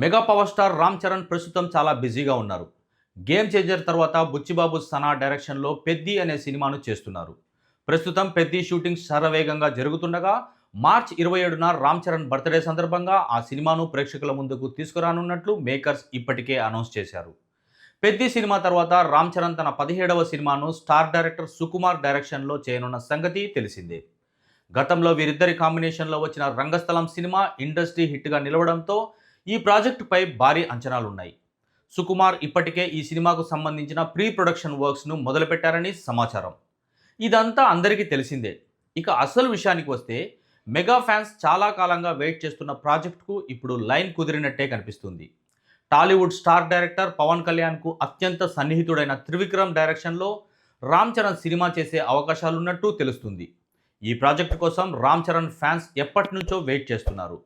Mega power star Ram Charan ప్రస్తుతం చాలా బిజీగా ఉన్నారు. గేమ్ చేంజర్ తర్వాత బుచ్చిబాబు సనా డైరెక్షన్లో పెద్ది అనే సినిమాను చేస్తున్నారు. ప్రస్తుతం పెద్ది షూటింగ్ శరవేగంగా జరుగుతుండగా మార్చ్ ఇరవై ఏడున రామ్ చరణ్ బర్త్డే సందర్భంగా ఆ సినిమాను ప్రేక్షకుల ముందుకు తీసుకురానున్నట్లు మేకర్స్ ఇప్పటికే అనౌన్స్ చేశారు. పెద్ది సినిమా తర్వాత రామ్ చరణ్ తన పదిహేడవ సినిమాను స్టార్ డైరెక్టర్ సుకుమార్ డైరెక్షన్లో చేయనున్న సంగతి తెలిసిందే. గతంలో వీరిద్దరి కాంబినేషన్లో వచ్చిన రంగస్థలం సినిమా ఇండస్ట్రీ హిట్గా నిలవడంతో ఈ ప్రాజెక్టుపై భారీ అంచనాలున్నాయి. సుకుమార్ ఇప్పటికే ఈ సినిమాకు సంబంధించిన ప్రీ ప్రొడక్షన్ వర్క్స్ను మొదలుపెట్టారని సమాచారం. ఇదంతా అందరికీ తెలిసిందే. ఇక అసలు విషయానికి వస్తే మెగా ఫ్యాన్స్ చాలా కాలంగా వెయిట్ చేస్తున్న ప్రాజెక్టుకు ఇప్పుడు లైన్ కుదిరినట్టే కనిపిస్తుంది. టాలీవుడ్ స్టార్ డైరెక్టర్ పవన్ కళ్యాణ్కు అత్యంత సన్నిహితుడైన త్రివిక్రమ్ డైరెక్షన్లో రామ్ చరణ్ సినిమా చేసే అవకాశాలున్నట్టు తెలుస్తుంది. ఈ ప్రాజెక్టు కోసం రామ్ చరణ్ ఫ్యాన్స్ ఎప్పటి నుంచో వెయిట్ చేస్తున్నారు.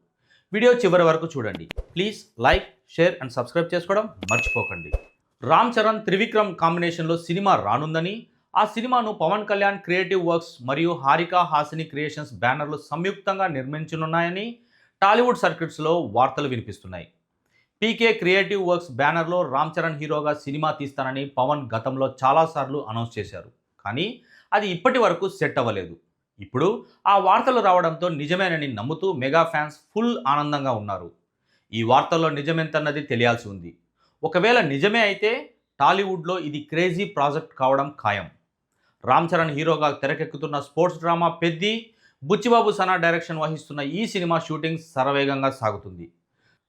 వీడియో చివరి వరకు చూడండి. Please like share and subscribe చేసుకోవడం మర్చిపోకండి. రామ్ చరణ్ త్రివిక్రమ్ కాంబినేషన్లో సినిమా రానుందని ఆ సినిమాను పవన్ కళ్యాణ్ క్రియేటివ్ వర్క్స్ మరియు హారికా హాసిని క్రియేషన్స్ బ్యానర్లు సంయుక్తంగా నిర్మించనున్నాయని టాలీవుడ్ సర్క్యూట్స్లో వార్తలు వినిపిస్తున్నాయి. పీకే క్రియేటివ్ వర్క్స్ బ్యానర్లో రామ్ చరణ్ హీరోగా సినిమా తీస్తానని పవన్ గతంలో చాలాసార్లు అనౌన్స్ చేశారు. కానీ అది ఇప్పటి వరకు సెట్ అవ్వలేదు. ఇప్పుడు ఆ వార్తలు రావడంతో నిజమేనని నమ్ముతూ మెగా ఫ్యాన్స్ ఫుల్ ఆనందంగా ఉన్నారు. ఈ వార్తల్లో నిజమెంతన్నది తెలియాల్సి ఉంది. ఒకవేళ నిజమే అయితే టాలీవుడ్లో ఇది క్రేజీ ప్రాజెక్ట్ కావడం ఖాయం. రామ్ చరణ్ హీరోగా తెరకెక్కుతున్న sports drama Peddi Buchi Babu Sana direction వహిస్తున్న ఈ సినిమా షూటింగ్ శరవేగంగా సాగుతుంది.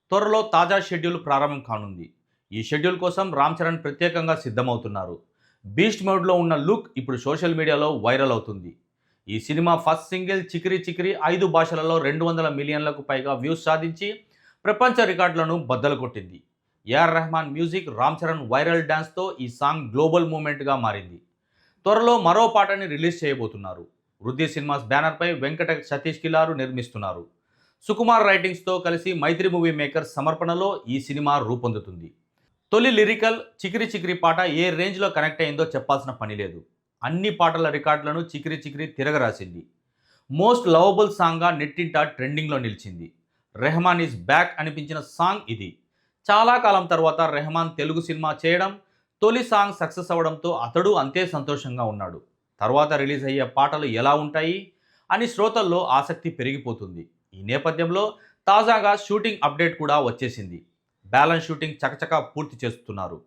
త్వరలో తాజా షెడ్యూల్ ప్రారంభం కానుంది. ఈ షెడ్యూల్ కోసం రామ్ చరణ్ ప్రత్యేకంగా సిద్ధమవుతున్నారు. బీస్ట్ మోడ్లో ఉన్న లుక్ ఇప్పుడు సోషల్ మీడియాలో వైరల్ అవుతుంది. ఈ cinema first single Chikiri Chikiri ఐదు భాషలలో రెండు వందల మిలియన్లకు పైగా వ్యూస్ సాధించి ప్రపంచ రికార్డులను బద్దలు కొట్టింది. A R Rahman music Ram Charan viral డ్యాన్స్తో ఈ సాంగ్ గ్లోబల్ మూమెంట్గా మారింది. త్వరలో మరో పాటని రిలీజ్ చేయబోతున్నారు. వృద్ధి సినిమాస్ బ్యానర్పై వెంకట సతీష్ కిలారు నిర్మిస్తున్నారు. సుకుమార్ రైటింగ్స్తో కలిసి మైత్రి మూవీ మేకర్ సమర్పణలో ఈ సినిమా రూపొందుతుంది. తొలి లిరికల్ చికిరి చికిరి పాట ఏ రేంజ్లో కనెక్ట్ అయిందో చెప్పాల్సిన పని లేదు. అన్ని పాటల రికార్డులను చికిరి చికిరి తిరగరాసింది. మోస్ట్ లవబుల్ సాంగ్గా నెట్టింట ట్రెండింగ్లో నిలిచింది. రెహమాన్ ఈజ్ బ్యాక్ అనిపించిన సాంగ్ ఇది. చాలా కాలం తర్వాత రెహమాన్ తెలుగు సినిమా చేయడం తొలి సాంగ్ సక్సెస్ అవ్వడంతో అతడు అంతే సంతోషంగా ఉన్నాడు. తర్వాత రిలీజ్ అయ్యే పాటలు ఎలా ఉంటాయి? అని శ్రోతల్లో ఆసక్తి పెరిగిపోతుంది. ఈ నేపథ్యంలో తాజాగా షూటింగ్ అప్డేట్ కూడా వచ్చేసింది. బ్యాలెన్స్ షూటింగ్ చకచకా పూర్తి చేస్తున్నారు.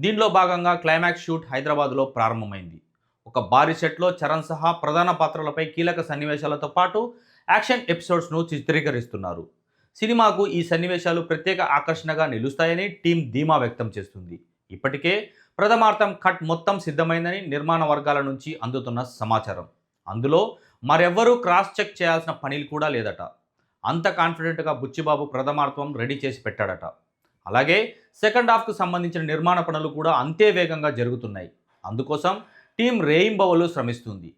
దీనిలో భాగంగా క్లైమాక్స్ షూట్ హైదరాబాద్లో ప్రారంభమైంది. ఒక భారీ సెట్లో చరణ్ సహా ప్రధాన పాత్రలపై కీలక సన్నివేశాలతో పాటు యాక్షన్ ఎపిసోడ్స్ను చిత్రీకరిస్తున్నారు. సినిమాకు ఈ సన్నివేశాలు ప్రత్యేక ఆకర్షణగా నిలుస్తాయని టీం ధీమా వ్యక్తం చేస్తుంది. ఇప్పటికే ప్రథమార్థం కట్ మొత్తం సిద్ధమైందని నిర్మాణ వర్గాల నుంచి అందుతున్న సమాచారం. అందులో మరెవ్వరూ క్రాస్ చెక్ చేయాల్సిన పని కూడా లేదట. అంత కాన్ఫిడెంట్గా బుచ్చిబాబు ప్రథమార్థం రెడీ చేసి పెట్టాడట. అలాగే సెకండ్ హాఫ్కు సంబంధించిన నిర్మాణ పనులు కూడా అంతే వేగంగా జరుగుతున్నాయి. అందుకోసం టీం రేయింబవలు శ్రమిస్తుంది.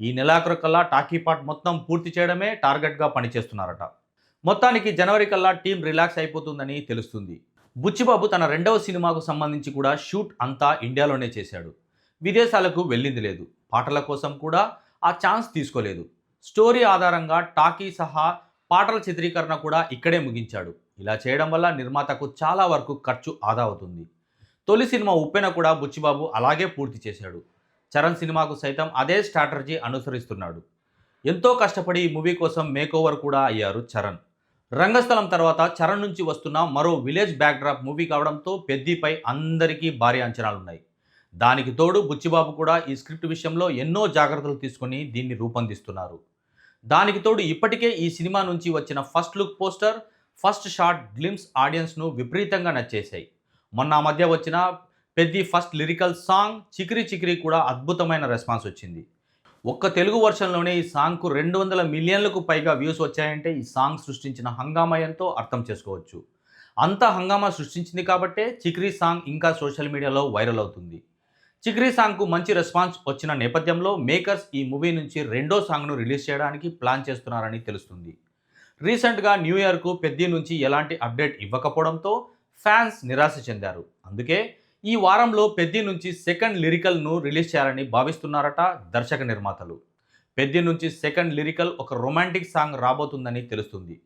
ఈ నెలాఖరు కల్లా టాకీ పార్ట్ మొత్తం పూర్తి చేయడమే టార్గెట్గా పనిచేస్తున్నారట. మొత్తానికి జనవరి కల్లా టీం రిలాక్స్ అయిపోతుందని తెలుస్తుంది. బుచ్చిబాబు తన రెండవ సినిమాకు సంబంధించి కూడా షూట్ అంతా ఇండియాలోనే చేశాడు. విదేశాలకు వెళ్ళింది లేదు. పాటల కోసం కూడా ఆ ఛాన్స్ తీసుకోలేదు. స్టోరీ ఆధారంగా టాకీ సహా పాటల చిత్రీకరణ కూడా ఇక్కడే ముగించాడు. ఇలా చేయడం వల్ల నిర్మాతకు చాలా వరకు ఖర్చు ఆదా అవుతుంది. తొలి సినిమా ఉప్పెన కూడా బుచ్చిబాబు అలాగే పూర్తి చేశాడు. చరణ్ సినిమాకు సైతం అదే స్ట్రాటజీ అనుసరిస్తున్నాడు. ఎంతో కష్టపడి ఈ మూవీ కోసం మేకోవర్ కూడా అయ్యారు చరణ్. రంగస్థలం తర్వాత చరణ్ నుంచి వస్తున్న మరో విలేజ్ బ్యాక్డ్రాప్ మూవీ కావడంతో పెద్దిపై అందరికీ భారీ అంచనాలున్నాయి. దానికి తోడు బుచ్చిబాబు కూడా ఈ స్క్రిప్ట్ విషయంలో ఎన్నో జాగ్రత్తలు తీసుకొని దీన్ని రూపొందిస్తున్నారు. దానికి తోడు ఇప్పటికే ఈ సినిమా నుంచి వచ్చిన first look poster first shot glimpse ఆడియన్స్ను విపరీతంగా నచ్చేశాయి. మొన్న ఆ మధ్య వచ్చిన Peddi first lyrical song Chikiri Chikiri కూడా అద్భుతమైన రెస్పాన్స్ వచ్చింది. ఒక్క తెలుగు వర్షన్లోనే ఈ సాంగ్కు రెండు వందల మిలియన్లకు పైగా వ్యూస్ వచ్చాయంటే ఈ సాంగ్ సృష్టించిన హంగామయంతో అర్థం చేసుకోవచ్చు. అంత హంగామా సృష్టించింది కాబట్టే చిక్రీ సాంగ్ ఇంకా సోషల్ మీడియాలో వైరల్ అవుతుంది. చిక్రీ సాంగ్కు మంచి రెస్పాన్స్ వచ్చిన నేపథ్యంలో మేకర్స్ ఈ మూవీ నుంచి రెండో సాంగ్ను రిలీజ్ చేయడానికి ప్లాన్ చేస్తున్నారని తెలుస్తుంది. రీసెంట్గా న్యూ ఇయర్కు పెద్ది నుంచి ఎలాంటి అప్డేట్ ఇవ్వకపోవడంతో ఫ్యాన్స్ నిరాశ చెందారు. అందుకే ఈ వారంలో పెద్ది నుంచి సెకండ్ లిరికల్ను రిలీజ్ చేయాలని భావిస్తున్నారట దర్శక నిర్మాతలు. పెద్ది నుంచి సెకండ్ లిరికల్ ఒక రొమాంటిక్ సాంగ్ రాబోతుందని తెలుస్తుంది.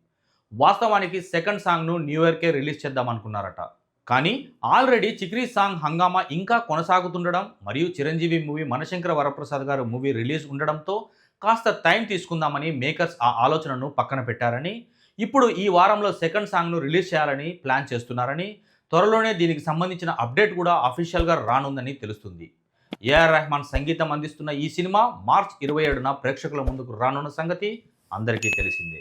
వాస్తవానికి సెకండ్ సాంగ్ను న్యూ ఇయర్కే రిలీజ్ చేద్దాం అనుకున్నారట. కానీ ఆల్రెడీ చిక్రీ సాంగ్ హంగామా ఇంకా కొనసాగుతుండడం మరియు చిరంజీవి మూవీ మనశంకర వరప్రసాద్ గారు మూవీ రిలీజ్ ఉండడంతో కాస్త టైం తీసుకుందామని మేకర్స్ ఆ ఆలోచనను పక్కన పెట్టారని ఇప్పుడు ఈ వారంలో సెకండ్ సాంగ్ను రిలీజ్ చేయాలని ప్లాన్ చేస్తున్నారని త్వరలోనే దీనికి సంబంధించిన అప్డేట్ కూడా అఫీషియల్గా రానుందని తెలుస్తుంది. ఏఆర్ రెహమాన్ సంగీతం అందిస్తున్న ఈ సినిమా మార్చ్ ఇరవై ఏడున ప్రేక్షకుల ముందుకు రానున్న సంగతి అందరికీ తెలిసిందే.